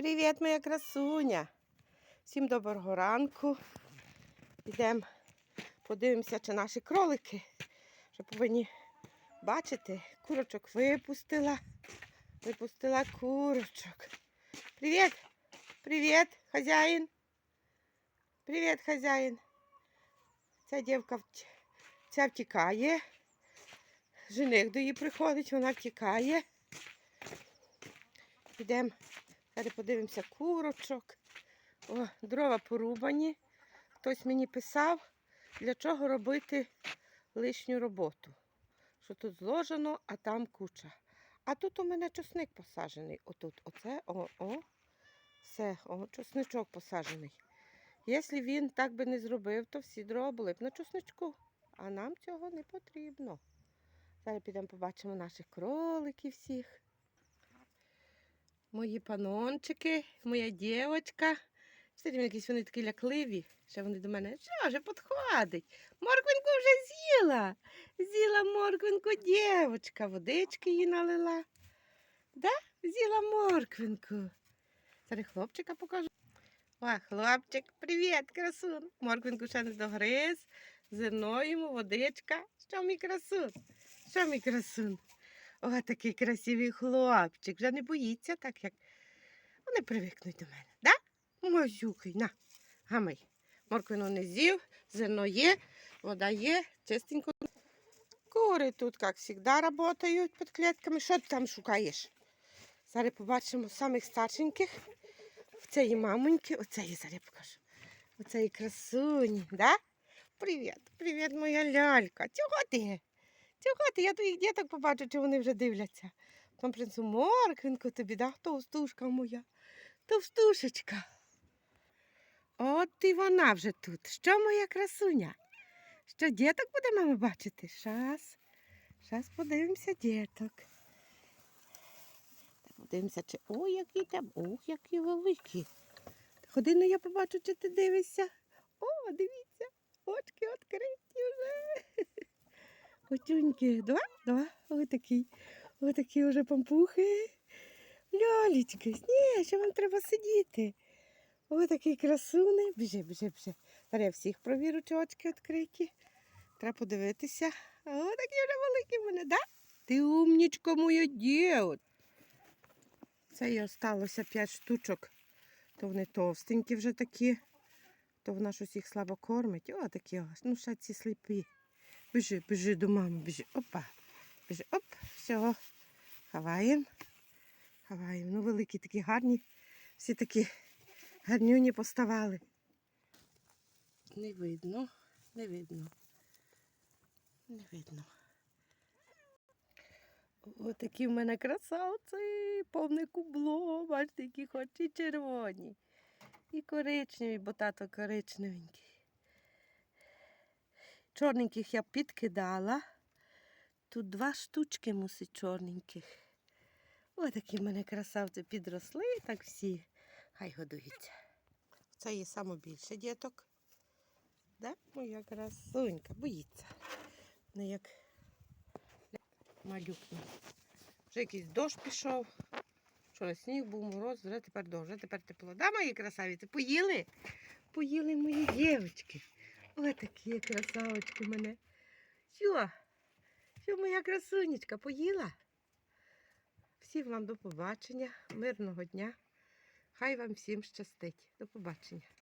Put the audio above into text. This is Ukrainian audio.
Привіт, моя красуня. Всім доброго ранку. Йдемо, подивимося, чи наші кролики. Що повинні бачити, курочок випустила. Випустила курочок. Привіт! Привіт, хазяїн. Привіт, хазяїн. Ця дівка ця втікає. Жених до її приходить, вона втікає. Підемо, зараз подивимося курочок. О, дрова порубані. Хтось мені писав, для чого робити лишню роботу. Що тут зложено, а там куча. А тут у мене чесник посаджений. Отут, оце, о, о. Все, о, чесничок посаджений. Якщо він так би не зробив, то всі дрова були б на чесничку. А нам цього не потрібно. Зараз підемо побачимо наших кроликів всіх. Мої панончики, моя дівчинка. Все якісь вони такі лякливі. Ще вони до мене. Що вже підходить? Морквинку вже з'їла. З'їла морквинку дівчинка. Водички їй налила. Да? З'їла морквинку. Зараз хлопчика покажу. О, хлопчик, привіт, красун. Морквинку ще не догриз. Зерно йому, водичка. Що мій красун? Що мій красун? О, такий красивий хлопчик. Вже не боїться, так як вони привикнуть до мене. Да? Мазюкай, на, гамай. Морквину не з'їв, зерно є, вода є, чистенько. Кури тут, як завжди, працюють під клітками. Що ти там шукаєш? Зараз побачимо самих старшеньких. В цієї мамоньки, оцеї зараз покажу. Оцеї красуні, да? Привіт, привіт, моя лялька. Чого ти? Чого ти? Я твоїх діток побачу, чи вони вже дивляться. Там принцу морквинку тобі, да? Товстушка моя. Товстушечка. От і вона вже тут. Що моя красуня? Що діток буде мама бачити? Щас. Щас подивимося діток. Подивимося, чи. Ой, які там. Ух, які великі. Ходи, ну я побачу, чи ти дивишся. О, дивіться, очки відкриті вже. Котюньки, два, два, ось такий. Ось такі вже пампухи. Лялечки, ні, ще вам треба сидіти. Ось такий красуний. Біжи, біжи, біжи. Зараз всіх провірю, чи очки відкриті. Треба подивитися. О, такі вже великі в мене, да? Ти умнічка моя дівчинка. Це і осталося 5 штучок. То вони товстенькі вже такі. То вона щось їх слабо кормить. О, такі ось. Ну, ще ці сліпі. Біжи, біжи до мами, біжи. Опа. Біжи, оп, все. Хаваємо. Хаваємо. Ну, великі такі гарні. Всі такі гарнюні поставали. Не видно, не видно. Не видно. Отакі в мене красавці, повне кубло, бачите, які хоч і червоні. І коричневі, бо тато коричневенький. Чорненьких я підкидала. Тут два штучки мусить чорненьких. Ось такі в мене красавці підросли, так всі. Хай годуються. Це є саме більше діток. Да? Моя красунька, боїться. Не як малюкна. Вже якийсь дощ пішов. Вчора сніг був мороз, вже тепер дощ, вже тепер тепло. Да, мої красавиці? Поїли? Поїли мої дівчатки. Ось такі красавочки мене. Що? Що моя красунечка поїла? Всім вам до побачення, мирного дня. Хай вам всім щастить. До побачення.